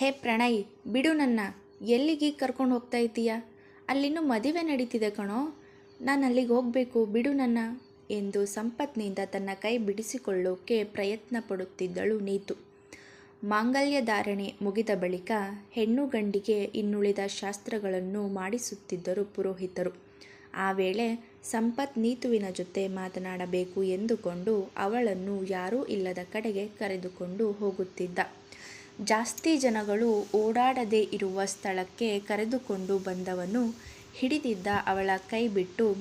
ಹೇ ಪ್ರಣಯ್, ಬಿಡು ನನ್ನ. ಎಲ್ಲಿಗೆ ಕರ್ಕೊಂಡು ಹೋಗ್ತಾ ಇದ್ದೀಯಾ? ಅಲ್ಲಿನ್ನೂ ಮದುವೆ ನಡೀತಿದೆ ಕಣೋ. ನಾನು ಅಲ್ಲಿಗೆ ಹೋಗಬೇಕು, ಬಿಡು ನನ್ನ ಎಂದು ಸಂಪತ್ನಿಂದ ತನ್ನ ಕೈ ಬಿಡಿಸಿಕೊಳ್ಳೋಕೆ ಪ್ರಯತ್ನ ಪಡುತ್ತಿದ್ದಳು ನೀತು. ಮಾಂಗಲ್ಯ ಧಾರಣೆ ಮುಗಿದ ಬಳಿಕ ಹೆಣ್ಣು ಗಂಡಿಗೆ ಇನ್ನುಳಿದ ಶಾಸ್ತ್ರಗಳನ್ನು ಮಾಡಿಸುತ್ತಿದ್ದರು ಪುರೋಹಿತರು. ಆ ವೇಳೆ ಸಂಪತ್ ನೀತುವಿನ ಜೊತೆ ಮಾತನಾಡಬೇಕು ಎಂದುಕೊಂಡು ಅವಳನ್ನು ಯಾರೂ ಇಲ್ಲದ ಕಡೆಗೆ ಕರೆದುಕೊಂಡು ಹೋಗುತ್ತಿದ್ದ. ಜಾಸ್ತಿ ಜನಗಳು ಓಡಾಡದೇ ಇರುವ ಸ್ಥಳಕ್ಕೆ ಕರೆದುಕೊಂಡು ಬಂದವನು ಹಿಡಿದಿದ್ದ ಅವಳ ಕೈ ಬಿಟ್ಟು,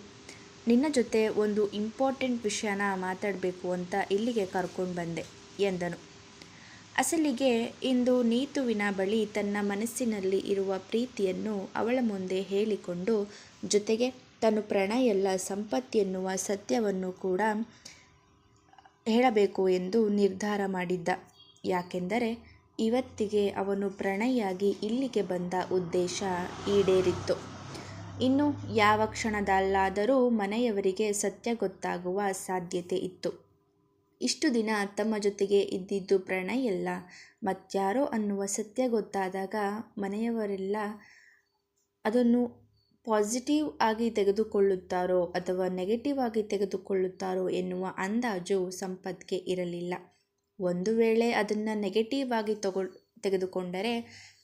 ನಿನ್ನ ಜೊತೆ ಒಂದು ಇಂಪಾರ್ಟೆಂಟ್ ವಿಷಯನ ಮಾತಾಡಬೇಕು ಅಂತ ಇಲ್ಲಿಗೆ ಕರ್ಕೊಂಡು ಬಂದೆ, ಎಂದನು. ಅಸಲಿಗೆ ಇಂದು ನೀತುವಿನ ಬಳಿ ತನ್ನ ಮನಸ್ಸಿನಲ್ಲಿ ಇರುವ ಪ್ರೀತಿಯನ್ನು ಅವಳ ಮುಂದೆ ಹೇಳಿಕೊಂಡು, ಜೊತೆಗೆ ತನ್ನ ಪ್ರಣಯಲ್ಲ ಸಂಪತ್ತೆನ್ನುವ ಸತ್ಯವನ್ನು ಕೂಡ ಹೇಳಬೇಕು ಎಂದು ನಿರ್ಧಾರ ಮಾಡಿದ್ದ. ಯಾಕೆಂದರೆ ಇವತ್ತಿಗೆ ಅವನು ಪ್ರಣಯಾಗಿ ಇಲ್ಲಿಗೆ ಬಂದ ಉದ್ದೇಶ ಈಡೇರಿತ್ತು. ಇನ್ನು ಯಾವ ಕ್ಷಣದಲ್ಲಾದರೂ ಮನೆಯವರಿಗೆ ಸತ್ಯ ಗೊತ್ತಾಗುವ ಸಾಧ್ಯತೆ ಇತ್ತು. ಇಷ್ಟು ದಿನ ತಮ್ಮ ಜೊತೆಗೆ ಇದ್ದಿದ್ದು ಪ್ರಣಯಲ್ಲ ಮತ್ಯಾರೋ ಅನ್ನುವ ಸತ್ಯ ಗೊತ್ತಾದಾಗ ಮನೆಯವರೆಲ್ಲ ಅದನ್ನು ಪಾಸಿಟಿವ್ ಆಗಿ ತೆಗೆದುಕೊಳ್ಳುತ್ತಾರೋ ಅಥವಾ ನೆಗೆಟಿವ್ ಆಗಿ ತೆಗೆದುಕೊಳ್ಳುತ್ತಾರೋ ಎನ್ನುವ ಅಂದಾಜು ಸಂಪತ್ಗೆ ಇರಲಿಲ್ಲ. ಒಂದು ವೇಳೆ ಅದನ್ನು ನೆಗೆಟಿವ್ ಆಗಿ ತಗೊಳ್ ತೆಗೆದುಕೊಂಡರೆ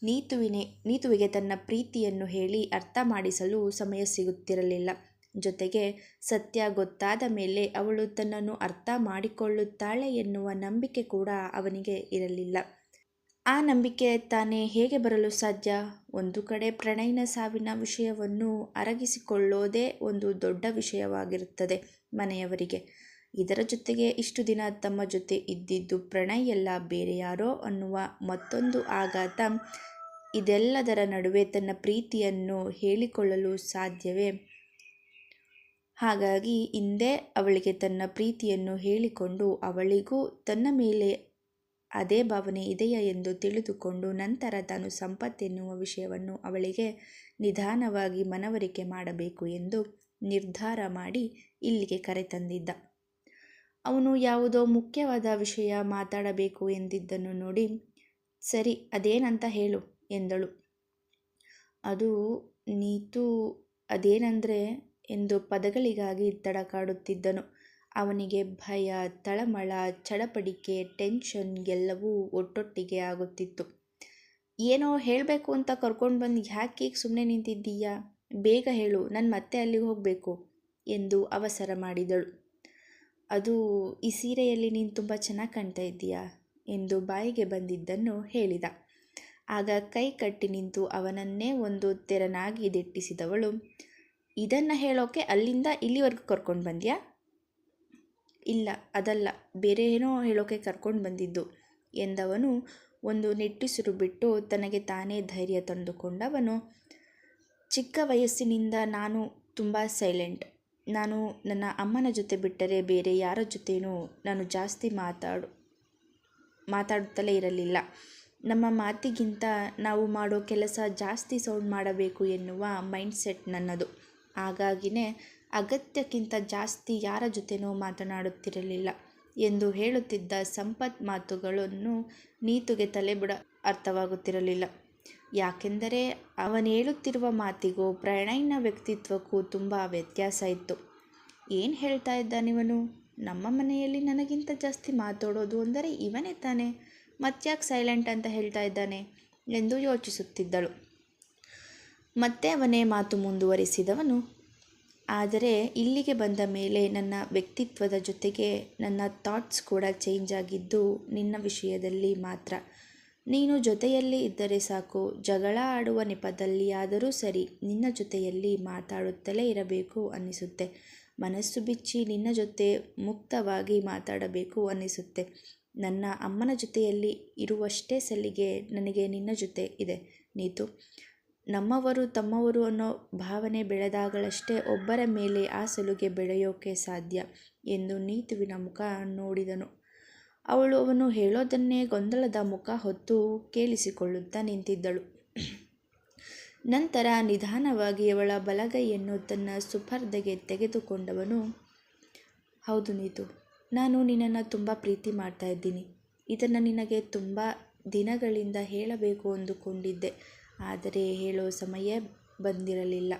ನೀತುವಿನೇ, ನೀತುವಿಗೆ ತನ್ನ ಪ್ರೀತಿಯನ್ನು ಹೇಳಿ ಅರ್ಥ ಮಾಡಿಸಲು ಸಮಯ ಸಿಗುತ್ತಿರಲಿಲ್ಲ. ಜೊತೆಗೆ ಸತ್ಯ ಗೊತ್ತಾದ ಮೇಲೆ ಅವಳು ತನ್ನನ್ನು ಅರ್ಥ ಮಾಡಿಕೊಳ್ಳುತ್ತಾಳೆ ಎನ್ನುವ ನಂಬಿಕೆ ಕೂಡ ಅವನಿಗೆ ಇರಲಿಲ್ಲ. ಆ ನಂಬಿಕೆ ತಾನೇ ಹೇಗೆ ಬರಲು ಸಾಧ್ಯ? ಒಂದು ಕಡೆ ಪ್ರಣಯನ ಸಾವಿನ ವಿಷಯವನ್ನು ಅರಗಿಸಿಕೊಳ್ಳೋದೇ ಒಂದು ದೊಡ್ಡ ವಿಷಯವಾಗಿರುತ್ತದೆ ಮನೆಯವರಿಗೆ. ಇದರ ಜೊತೆಗೆ ಇಷ್ಟು ದಿನ ತಮ್ಮ ಜೊತೆ ಇದ್ದಿದ್ದು ಪ್ರಣಯ್ ಎಲ್ಲ ಬೇರೆ ಯಾರೋ ಅನ್ನುವ ಮತ್ತೊಂದು ಆಘಾತ. ಇದೆಲ್ಲದರ ನಡುವೆ ತನ್ನ ಪ್ರೀತಿಯನ್ನು ಹೇಳಿಕೊಳ್ಳಲು ಸಾಧ್ಯವೇ? ಹಾಗಾಗಿ ಹಿಂದೆ ಅವಳಿಗೆ ತನ್ನ ಪ್ರೀತಿಯನ್ನು ಹೇಳಿಕೊಂಡು ಅವಳಿಗೂ ತನ್ನ ಮೇಲೆ ಅದೇ ಭಾವನೆ ಇದೆಯಾ ಎಂದು ತಿಳಿದುಕೊಂಡು ನಂತರ ತಾನು ಸಂಪತ್ತೆನ್ನುವ ವಿಷಯವನ್ನು ಅವಳಿಗೆ ನಿಧಾನವಾಗಿ ಮನವರಿಕೆ ಮಾಡಬೇಕು ಎಂದು ನಿರ್ಧಾರ ಮಾಡಿ ಇಲ್ಲಿಗೆ ಕರೆತಂದಿದ್ದ. ಅವನು ಯಾವುದೋ ಮುಖ್ಯವಾದ ವಿಷಯ ಮಾತಾಡಬೇಕು ಎಂದಿದ್ದನ್ನು ನೋಡಿ, ಸರಿ, ಅದೇನಂತ ಹೇಳು, ಎಂದಳು. ಅದು ನೀತು ಅದೇನಂದ್ರೆ? ಎಂದು ಪದಗಳಿಗಾಗಿ ತಡಕಾಡುತ್ತಿದ್ದನು. ಅವನಿಗೆ ಭಯ, ತಳಮಳ, ಚಡಪಡಿಕೆ, ಟೆನ್ಷನ್ ಎಲ್ಲವೂ ಒಟ್ಟೊಟ್ಟಿಗೆ ಆಗುತ್ತಿತ್ತು. ಏನೋ ಹೇಳಬೇಕು ಅಂತ ಕರ್ಕೊಂಡು ಬಂದು ಯಾಕೆ ಸುಮ್ಮನೆ ನಿಂತಿದ್ದೀಯಾ? ಬೇಗ ಹೇಳು, ನಾನು ಮತ್ತೆ ಅಲ್ಲಿಗೆ ಹೋಗಬೇಕು, ಎಂದು ಅವಸರ ಮಾಡಿದಳು. ಅದು ಈ ಸೀರೆಯಲ್ಲಿ ನೀನು ತುಂಬ ಚೆನ್ನಾಗಿ ಕಾಣ್ತಾ ಇದ್ದೀಯಾ? ಎಂದು ಬಾಯಿಗೆ ಬಂದಿದ್ದನ್ನು ಹೇಳಿದ. ಆಗ ಕೈ ಕಟ್ಟಿ ನಿಂತು ಅವನನ್ನೇ ಒಂದು ತೆರನಾಗಿ ದಿಟ್ಟಿಸಿದವಳು, ಇದನ್ನು ಹೇಳೋಕೆ ಅಲ್ಲಿಂದ ಇಲ್ಲಿವರೆಗೂ ಕರ್ಕೊಂಡು ಬಂದ್ಯಾ? ಇಲ್ಲ, ಅದಲ್ಲ, ಬೇರೆ ಏನೋ ಹೇಳೋಕೆ ಕರ್ಕೊಂಡು ಬಂದಿದ್ದು, ಎಂದವನು ಒಂದು ನಿಟ್ಟುಸಿರು ಬಿಟ್ಟು ತನಗೆ ತಾನೇ ಧೈರ್ಯ ತಂದುಕೊಂಡವನು. ಚಿಕ್ಕ ವಯಸ್ಸಿನಿಂದ ನಾನು ತುಂಬ ಸೈಲೆಂಟ್. ನಾನು ನನ್ನ ಅಮ್ಮನ ಜೊತೆ ಬಿಟ್ಟರೆ ಬೇರೆ ಯಾರ ಜೊತೆನೂ ನಾನು ಜಾಸ್ತಿ ಮಾತಾಡು, ಮಾತಾಡುತ್ತಲೇ ಇರಲಿಲ್ಲ. ನಮ್ಮ ಮಾತಿಗಿಂತ ನಾವು ಮಾಡೋ ಕೆಲಸ ಜಾಸ್ತಿ ಸೌಂಡ್ ಮಾಡಬೇಕು ಎನ್ನುವ ಮೈಂಡ್ಸೆಟ್ ನನ್ನದು. ಹಾಗಾಗಿನೇ ಅಗತ್ಯಕ್ಕಿಂತ ಜಾಸ್ತಿ ಯಾರ ಜೊತೆನೂ ಮಾತನಾಡುತ್ತಿರಲಿಲ್ಲ ಎಂದು ಹೇಳುತ್ತಿದ್ದ ಸಂಪತ್ ಮಾತುಗಳನ್ನು ನೀತುಗೆ ತಲೆಬಿಡ ಅರ್ಥವಾಗುತ್ತಿರಲಿಲ್ಲ. ಯಾಕೆಂದರೆ ಅವನು ಹೇಳುತ್ತಿರುವ ಮಾತಿಗೂ ಪ್ರಣಯ್ನ ವ್ಯಕ್ತಿತ್ವಕ್ಕೂ ತುಂಬ ವ್ಯತ್ಯಾಸ ಇತ್ತು. ಏನು ಹೇಳ್ತಾ ಇದ್ದಾನಿವನು ನಮ್ಮ ಮನೆಯಲ್ಲಿ ನನಗಿಂತ ಜಾಸ್ತಿ ಮಾತಾಡೋದು ಅಂದರೆ ಇವನೇ ತಾನೆ? ಮತ್ತ್ಯಾಕೆ ಸೈಲೆಂಟ್ ಅಂತ ಹೇಳ್ತಾ ಇದ್ದಾನೆ ಎಂದು ಯೋಚಿಸುತ್ತಿದ್ದಳು. ಮತ್ತೆ ಅವನೇ ಮಾತು ಮುಂದುವರಿಸಿದವನು. ಆದರೆ ಇಲ್ಲಿಗೆ ಬಂದ ಮೇಲೆ ನನ್ನ ವ್ಯಕ್ತಿತ್ವದ ಜೊತೆಗೆ ನನ್ನ ಥಾಟ್ಸ್ ಕೂಡ ಚೇಂಜ್ ಆಗಿದ್ದು ನಿನ್ನ ವಿಷಯದಲ್ಲಿ ಮಾತ್ರ. ನೀನು ಜೊತೆಯಲ್ಲಿ ಇದ್ದರೆ ಸಾಕು, ಜಗಳ ಆಡುವ ನೆಪದಲ್ಲಿಯಾದರೂ ಸರಿ, ನಿನ್ನ ಜೊತೆಯಲ್ಲಿ ಮಾತಾಡುತ್ತಲೇ ಇರಬೇಕು ಅನ್ನಿಸುತ್ತೆ. ಮನಸ್ಸು ಬಿಚ್ಚಿ ನಿನ್ನ ಜೊತೆ ಮುಕ್ತವಾಗಿ ಮಾತಾಡಬೇಕು ಅನ್ನಿಸುತ್ತೆ. ನನ್ನ ಅಮ್ಮನ ಜೊತೆಯಲ್ಲಿ ಇರುವಷ್ಟೇ ಸಲಿಗೆ ನನಗೆ ನಿನ್ನ ಜೊತೆ ಇದೆ, ನೀತು. ನಮ್ಮವರು ತಮ್ಮವರು ಅನ್ನೋ ಭಾವನೆ ಬೆಳೆದಾಗಳಷ್ಟೇ ಒಬ್ಬರ ಮೇಲೆ ಆ ಸಲುಗೆ ಬೆಳೆಯೋಕೆ ಸಾಧ್ಯ ಎಂದು ನೀತುವಿನ ಮುಖ ನೋಡಿದನು. ಅವಳು ಅವನು ಹೇಳೋದನ್ನೇ ಗೊಂದಲದ ಮುಖ ಹೊತ್ತು ಕೇಳಿಸಿಕೊಳ್ಳುತ್ತಾ ನಿಂತಿದ್ದಳು. ನಂತರ ನಿಧಾನವಾಗಿ ಅವಳ ಬಲಗೈಯನ್ನು ತನ್ನ ಸುಪರ್ದೆಗೆ ತೆಗೆದುಕೊಂಡವನು, ಹೌದು ನೀತು, ನಾನು ನಿನ್ನನ್ನು ತುಂಬ ಪ್ರೀತಿ ಮಾಡ್ತಾ ಇದ್ದೀನಿ. ಇದನ್ನು ನಿನಗೆ ತುಂಬ ದಿನಗಳಿಂದ ಹೇಳಬೇಕು ಅಂದುಕೊಂಡಿದ್ದೆ. ಆದರೆ ಹೇಳೋ ಸಮಯ ಬಂದಿರಲಿಲ್ಲ.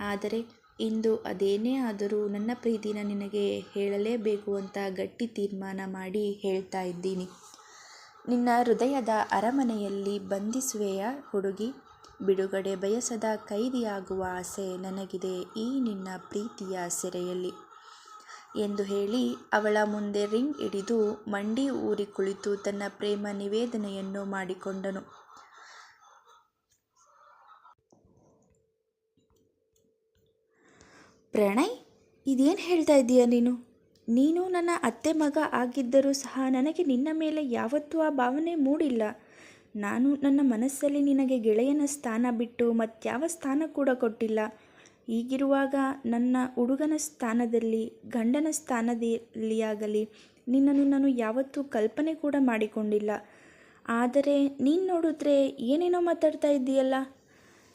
ಆದರೆ ಇಂದು ಅದೇನೇ ಆದರೂ ನನ್ನ ಪ್ರೀತಿನ ನಿನಗೆ ಹೇಳಲೇಬೇಕು ಅಂತ ಗಟ್ಟಿ ತೀರ್ಮಾನ ಮಾಡಿ ಹೇಳ್ತಾ ಇದ್ದೀನಿ. ನಿನ್ನ ಹೃದಯದ ಅರಮನೆಯಲ್ಲಿ ಬಂಧಿಸುವೆಯ ಹುಡುಗಿ, ಬಿಡುಗಡೆ ಬಯಸದ ಕೈದಿಯಾಗುವ ಆಸೆ ನನಗಿದೆ ಈ ನಿನ್ನ ಪ್ರೀತಿಯ ಸೆರೆಯಲ್ಲಿ. ಎಂದು ಹೇಳಿ ಅವಳ ಮುಂದೆ ರಿಂಗ್ ಹಿಡಿದು ಮಂಡಿ ಊರಿ ಕುಳಿತು ತನ್ನ ಪ್ರೇಮ ನಿವೇದನೆಯನ್ನು ಮಾಡಿಕೊಂಡನು. ಪ್ರಣಯ್, ಇದೇನು ಹೇಳ್ತಾ ಇದ್ದೀಯ ನೀನು? ನೀನು ನನ್ನ ಅತ್ತೆ ಮಗ ಆಗಿದ್ದರೂ ಸಹ ನನಗೆ ನಿನ್ನ ಮೇಲೆ ಯಾವತ್ತೂ ಆ ಭಾವನೆ ಮೂಡಿಲ್ಲ. ನಾನು ನನ್ನ ಮನಸ್ಸಲ್ಲಿ ನಿನಗೆ ಗೆಳೆಯನ ಸ್ಥಾನ ಬಿಟ್ಟು ಮತ್ಯಾವ ಸ್ಥಾನ ಕೂಡ ಕೊಟ್ಟಿಲ್ಲ. ಹೀಗಿರುವಾಗ ನನ್ನ ಹುಡುಗನ ಸ್ಥಾನದಲ್ಲಿ, ಗಂಡನ ಸ್ಥಾನದಲ್ಲಿಯಾಗಲಿ ನಿನ್ನನ್ನು ನಾನು ಯಾವತ್ತೂ ಕಲ್ಪನೆ ಕೂಡ ಮಾಡಿಕೊಂಡಿಲ್ಲ. ಆದರೆ ನೀನು ನೋಡಿದ್ರೆ ಏನೇನೋ ಮಾತಾಡ್ತಾ ಇದ್ದೀಯಲ್ಲ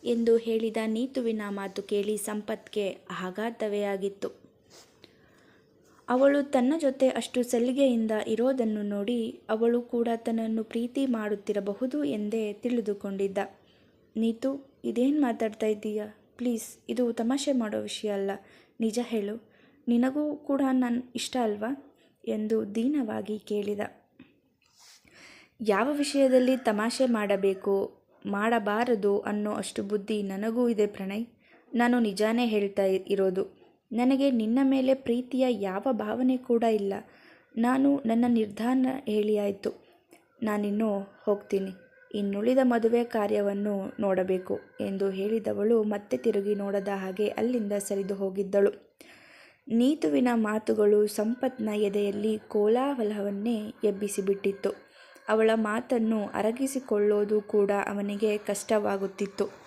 ಎಂದು ಹೇಳಿದ ನೀತುವಿನ ಮಾತು ಕೇಳಿ ಸಂಪತ್ಗೆ ಆಘಾತವೇ ಆಗಿತ್ತು ಅವಳು ತನ್ನ ಜೊತೆ ಅಷ್ಟು ಸಲಿಗೆಯಿಂದ ಇರೋದನ್ನು ನೋಡಿ ಅವಳು ಕೂಡ ತನ್ನನ್ನು ಪ್ರೀತಿ ಮಾಡುತ್ತಿರಬಹುದು ಎಂದೇ ತಿಳಿದುಕೊಂಡಿದ್ದ. ನೀತು, ಇದೇನು ಮಾತಾಡ್ತಾ ಇದ್ದೀಯಾ? ಪ್ಲೀಸ್, ಇದು ತಮಾಷೆ ಮಾಡೋ ವಿಷಯ ಅಲ್ಲ. ನಿಜ ಹೇಳು. ನಿನಗೂ ಕೂಡ ನಾನು ಇಷ್ಟ ಅಲ್ವಾ? ಎಂದು ದೀನವಾಗಿ ಕೇಳಿದ. ಯಾವ ವಿಷಯದಲ್ಲಿ ತಮಾಷೆ ಮಾಡಬೇಕು? ಮಾಡಬಾರದು ಅನ್ನೋ ಅಷ್ಟು ಬುದ್ಧಿ ನನಗೂ ಇದೆ ಪ್ರಣಯ್. ನಾನು ನಿಜಾನೇ ಹೇಳ್ತಾ ಇರೋದು, ನನಗೆ ನಿನ್ನ ಮೇಲೆ ಪ್ರೀತಿಯ ಯಾವ ಭಾವನೆ ಕೂಡ ಇಲ್ಲ. ನಾನು ನನ್ನ ನಿರ್ಧಾರ ಹೇಳಿ ಆಯಿತು. ನಾನಿನ್ನು ಹೋಗ್ತೀನಿ. ಇನ್ನುಳಿದ ಮದುವೆ ಕಾರ್ಯವನ್ನು ನೋಡಬೇಕು ಎಂದು ಹೇಳಿದವಳು ಮತ್ತೆ ತಿರುಗಿ ನೋಡದ ಹಾಗೆ ಅಲ್ಲಿಂದ ಸರಿದು ಹೋಗಿದ್ದಳು. ನೀತುವಿನ ಮಾತುಗಳು ಸಂಪತ್ನ ಎದೆಯಲ್ಲಿ ಕೋಲಾಹಲವನ್ನೇ ಎಬ್ಬಿಸಿಬಿಟ್ಟಿತ್ತು. ಅವಳ ಮಾತನ್ನು ಅರಗಿಸಿಕೊಳ್ಳೋದು ಕೂಡ ಅವನಿಗೆ ಕಷ್ಟವಾಗುತ್ತಿತ್ತು.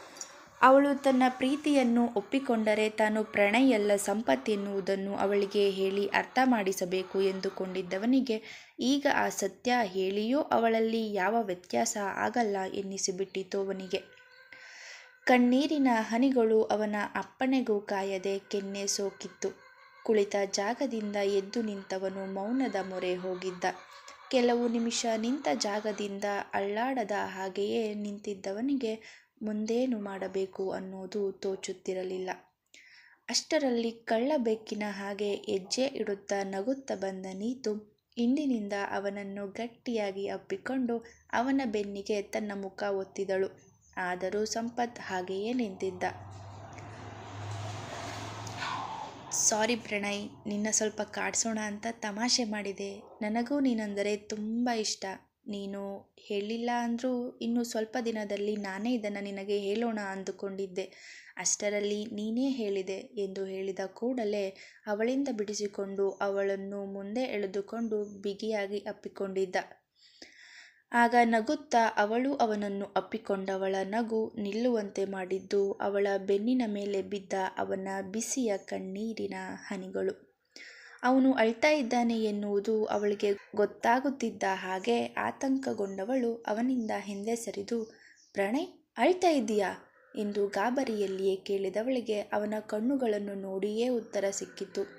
ಅವಳು ತನ್ನ ಪ್ರೀತಿಯನ್ನು ಒಪ್ಪಿಕೊಂಡರೆ ತಾನು ಪ್ರಣಯಲ್ಲ ಸಂಪತ್ತೆನ್ನುವುದನ್ನು ಅವಳಿಗೆ ಹೇಳಿ ಅರ್ಥ ಮಾಡಿಸಬೇಕು ಎಂದುಕೊಂಡಿದ್ದವನಿಗೆ ಈಗ ಆ ಸತ್ಯ ಹೇಳಿಯೂ ಅವಳಲ್ಲಿ ಯಾವ ವ್ಯತ್ಯಾಸ ಆಗಲ್ಲ ಎನ್ನಿಸಿಬಿಟ್ಟಿತು ಅವನಿಗೆ. ಕಣ್ಣೀರಿನ ಹನಿಗಳು ಅವನ ಅಪ್ಪಣೆಗೂ ಕಾಯದೆ ಕೆನ್ನೆ ಸೋಕಿತ್ತು. ಕುಳಿತ ಜಾಗದಿಂದ ಎದ್ದು ನಿಂತವನು ಮೌನದ ಮೊರೆ ಹೋಗಿದ್ದ. ಕೆಲವು ನಿಮಿಷ ನಿಂತ ಜಾಗದಿಂದ ಅಳ್ಳಾಡದ ಹಾಗೆಯೇ ನಿಂತಿದ್ದವನಿಗೆ ಮುಂದೇನು ಮಾಡಬೇಕು ಅನ್ನೋದು ತೋಚುತ್ತಿರಲಿಲ್ಲ. ಅಷ್ಟರಲ್ಲಿ ಕಳ್ಳ ಬೆಕ್ಕಿನ ಹಾಗೆ ಹೆಜ್ಜೆ ಇಡುತ್ತಾ ನಗುತ್ತ ಬಂದ ನೀತು ಇಂದಿನಿಂದ ಅವನನ್ನು ಗಟ್ಟಿಯಾಗಿ ಅಪ್ಪಿಕೊಂಡು ಅವನ ಬೆನ್ನಿಗೆ ತನ್ನ ಮುಖ ಒತ್ತಿದಳು. ಆದರೂ ಸಂಪತ್ ಹಾಗೆಯೇ ನಿಂತಿದ್ದ. ಸಾರಿ ಪ್ರಣಯ್, ನಿನ್ನ ಸ್ವಲ್ಪ ಕಾಡಿಸೋಣ ಅಂತ ತಮಾಷೆ ಮಾಡಿದೆ. ನನಗೂ ನೀನಂದರೆ ತುಂಬ ಇಷ್ಟ. ನೀನು ಹೇಳಿಲ್ಲ ಅಂದರೂ ಇನ್ನು ಸ್ವಲ್ಪ ದಿನದಲ್ಲಿ ನಾನೇ ಇದನ್ನು ನಿನಗೆ ಹೇಳೋಣ ಅಂದುಕೊಂಡಿದ್ದೆ. ಅಷ್ಟರಲ್ಲಿ ನೀನೇ ಹೇಳಿದೆ ಎಂದು ಹೇಳಿದ ಕೂಡಲೇ ಅವಳಿಂದ ಬಿಡಿಸಿಕೊಂಡು ಅವಳನ್ನು ಮುಂದೆ ಎಳೆದುಕೊಂಡು ಬಿಗಿಯಾಗಿ ಅಪ್ಪಿಕೊಂಡಿದ್ದ. ಆಗ ನಗುತ್ತಾ ಅವಳು ಅವನನ್ನು ಅಪ್ಪಿಕೊಂಡವಳ ನಗು ನಿಲ್ಲುವಂತೆ ಮಾಡಿದ್ದು ಅವಳ ಬೆನ್ನಿನ ಮೇಲೆ ಬಿದ್ದ ಅವನ ಬಿಸಿಯ ಕಣ್ಣೀರಿನ ಹನಿಗಳು. ಅವನು ಅಳ್ತಾ ಇದ್ದಾನೆ ಎನ್ನುವುದು ಅವಳಿಗೆ ಗೊತ್ತಾಗುತ್ತಿದ್ದ ಹಾಗೆ ಆತಂಕಗೊಂಡವಳು ಅವನಿಂದ ಹಿಂದೆ ಸರಿದು, ಪ್ರಣಯ್, ಅಳ್ತಾ ಇದ್ದೀಯಾ? ಎಂದು ಗಾಬರಿಯಲ್ಲಿಯೇ ಕೇಳಿದವಳಿಗೆ ಅವನ ಕಣ್ಣುಗಳನ್ನು ನೋಡಿಯೇ ಉತ್ತರ ಸಿಕ್ಕಿತು.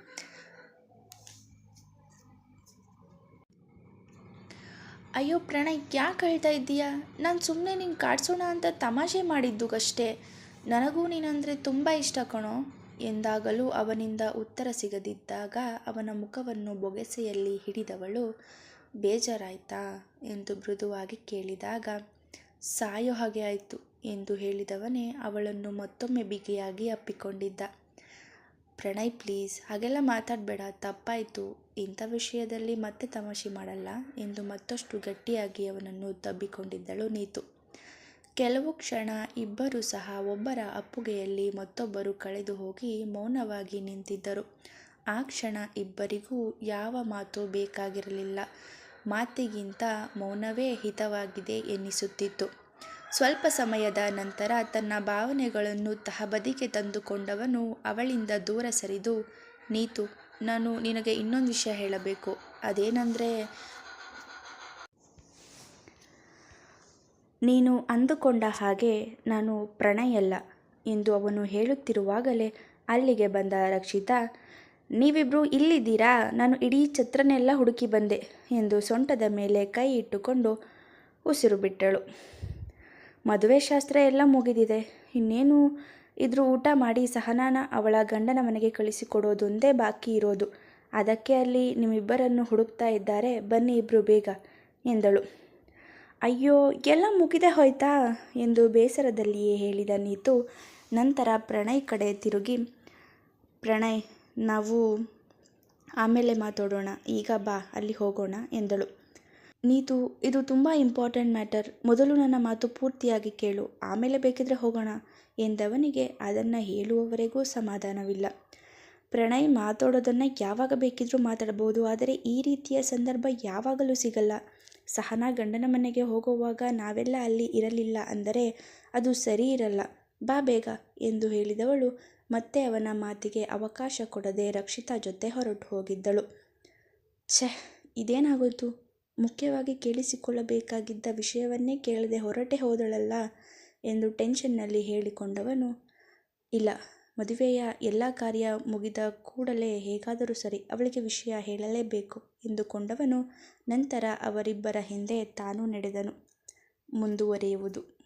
ಅಯ್ಯೋ ಪ್ರಣಯ್, ಯಾಕೆ ಹೇಳ್ತಾ ಇದ್ದೀಯಾ? ನಾನು ಸುಮ್ಮನೆ ನಿನ್ನ ಕಾಡ್ಸೋಣ ಅಂತ ತಮಾಷೆ ಮಾಡಿದ್ದುಗಷ್ಟೇ. ನನಗೂ ನೀನಂದರೆ ತುಂಬ ಇಷ್ಟ ಕಣೋ. ಎಂದಾಗಲೂ ಅವನಿಂದ ಉತ್ತರ ಸಿಗದಿದ್ದಾಗ ಅವನ ಮುಖವನ್ನು ಬೊಗೆಸೆಯಲ್ಲಿ ಹಿಡಿದವಳು, ಬೇಜಾರಾಯ್ತಾ? ಎಂದು ಮೃದುವಾಗಿ ಕೇಳಿದಾಗ, ಸಾಯೋ ಹಾಗೆ ಆಯಿತು ಎಂದು ಹೇಳಿದವನೇ ಅವಳನ್ನು ಮತ್ತೊಮ್ಮೆ ಬಿಗಿಯಾಗಿ ಅಪ್ಪಿಕೊಂಡಿದ್ದ. ಪ್ರಣಯ್, ಪ್ಲೀಸ್. ಹಾಗೆಲ್ಲ ಮಾತಾಡಬೇಡ. ತಪ್ಪಾಯಿತು. ಇಂಥ ವಿಷಯದಲ್ಲಿ ಮತ್ತೆ ತಮಾಷೆ ಮಾಡಲ್ಲ. ಎಂದು ಮತ್ತಷ್ಟು ಗಟ್ಟಿಯಾಗಿ ಅವನನ್ನು ತಬ್ಬಿಕೊಂಡಿದ್ದಳು ನೀತು. ಕೆಲವು ಕ್ಷಣ ಇಬ್ಬರೂ ಸಹ ಒಬ್ಬರ ಅಪ್ಪುಗೆಯಲ್ಲಿ ಮತ್ತೊಬ್ಬರು ಕಳೆದು ಹೋಗಿ ಮೌನವಾಗಿ ನಿಂತಿದ್ದರು. ಆ ಕ್ಷಣ ಇಬ್ಬರಿಗೂ ಯಾವ ಮಾತು ಬೇಕಾಗಿರಲಿಲ್ಲ. ಮಾತಿಗಿಂತ ಮೌನವೇ ಹಿತವಾಗಿದೆ ಎನ್ನಿಸುತ್ತಿತ್ತು. ಸ್ವಲ್ಪ ಸಮಯದ ನಂತರ ತನ್ನ ಭಾವನೆಗಳನ್ನು ತಹಬದಿಗೆ ತಂದುಕೊಂಡವನು ಅವಳಿಂದ ದೂರ ಸರಿದು, ನೀತು, ನಾನು ನಿನಗೆ ಇನ್ನೊಂದು ವಿಷಯ ಹೇಳಬೇಕು. ಅದೇನಂದರೆ, ನೀನು ಅಂದುಕೊಂಡ ಹಾಗೆ ನಾನು ಪ್ರಣಯಲ್ಲ ಎಂದು ಅವನು ಹೇಳುತ್ತಿರುವಾಗಲೇ ಅಲ್ಲಿಗೆ ಬಂದ ರಕ್ಷಿತಾ ನೀವಿಬ್ಬರು ಇಲ್ಲಿದ್ದೀರಾ? ನಾನು ಇಡೀ ಛತ್ರನೆಲ್ಲ ಹುಡುಕಿ ಬಂದೆ ಎಂದು ಸೊಂಟದ ಮೇಲೆ ಕೈ ಇಟ್ಟುಕೊಂಡು ಉಸಿರು ಬಿಟ್ಟಳು. ಮದುವೆ ಶಾಸ್ತ್ರ ಎಲ್ಲ ಮುಗಿದಿದೆ. ಇನ್ನೇನು? ಇದ್ರ ಊಟ ಮಾಡಿ ಸಹನಾನ ಅವಳ ಗಂಡನ ಮನೆಗೆ ಕಳಿಸಿಕೊಡೋದೊಂದೇ ಬಾಕಿ ಇರೋದು. ಅದಕ್ಕೆ ಅಲ್ಲಿ ನಿಮ್ಮಿಬ್ಬರನ್ನು ಹುಡುಕ್ತಾ ಇದ್ದಾರೆ. ಬನ್ನಿ ಇಬ್ಬರು ಬೇಗ, ಎಂದಳು. ಅಯ್ಯೋ, ಎಲ್ಲ ಮುಗಿದೆ ಹೋಯ್ತಾ? ಎಂದು ಬೇಸರದಲ್ಲಿಯೇ ಹೇಳಿದ ನೀತು ನಂತರ ಪ್ರಣಯ್ ಕಡೆ ತಿರುಗಿ, ಪ್ರಣಯ್, ನಾವು ಆಮೇಲೆ ಮಾತಾಡೋಣ. ಈಗ ಬಾ, ಅಲ್ಲಿ ಹೋಗೋಣ, ಎಂದಳು. ನೀತು, ಇದು ತುಂಬ ಇಂಪಾರ್ಟೆಂಟ್ ಮ್ಯಾಟರ್ ಮೊದಲು ನನ್ನ ಮಾತು ಪೂರ್ತಿಯಾಗಿ ಕೇಳು. ಆಮೇಲೆ ಬೇಕಿದ್ರೆ ಹೋಗೋಣ. ಎಂದವನಿಗೆ ಅದನ್ನು ಹೇಳುವವರೆಗೂ ಸಮಾಧಾನವಿಲ್ಲ. ಪ್ರಣಯ್ ಮಾತಾಡೋದನ್ನು ಯಾವಾಗ ಬೇಕಿದ್ರೂ ಮಾತಾಡಬಹುದು ಆದರೆ ಈ ರೀತಿಯ ಸಂದರ್ಭ ಯಾವಾಗಲೂ ಸಿಗಲ್ಲ. ಸಹನಾ ಗಂಡನ ಮನೆಗೆ ಹೋಗುವಾಗ ನಾವೆಲ್ಲ ಅಲ್ಲಿ ಇರಲಿಲ್ಲ ಅಂದರೆ ಅದು ಸರಿ ಇರಲ್ಲ. ಬಾ ಬೇಗ ಎಂದು ಹೇಳಿದವಳು, ಮತ್ತೆ ಅವನ ಮಾತಿಗೆ ಅವಕಾಶ ಕೊಡದೆ ರಕ್ಷಿತಾ ಜೊತೆ ಹೊರಟು ಹೋಗಿದ್ದಳು. ಛೆ, ಇದೇನಾಗೋಯ್ತು? ಮುಖ್ಯವಾಗಿ ಕೇಳಿಸಿಕೊಳ್ಳಬೇಕಾಗಿದ್ದ ವಿಷಯವನ್ನೇ ಕೇಳದೆ ಹೊರಟೆ ಹೋದಳಲ್ಲ ಎಂದು ಟೆನ್ಷನ್ನಲ್ಲಿ ಹೇಳಿಕೊಂಡವನು, ಇಲ್ಲ, ಮದುವೆಯ ಎಲ್ಲ ಕಾರ್ಯ ಮುಗಿದ ಕೂಡಲೇ ಹೇಗಾದರೂ ಸರಿ ಅವಳಿಗೆ ವಿಷಯ ಹೇಳಲೇಬೇಕು ಎಂದುಕೊಂಡವನು, ನಂತರ ಅವರಿಬ್ಬರ ಹಿಂದೆ ತಾನೂ ನಡೆದನು. ಮುಂದುವರಿಯುವುದು.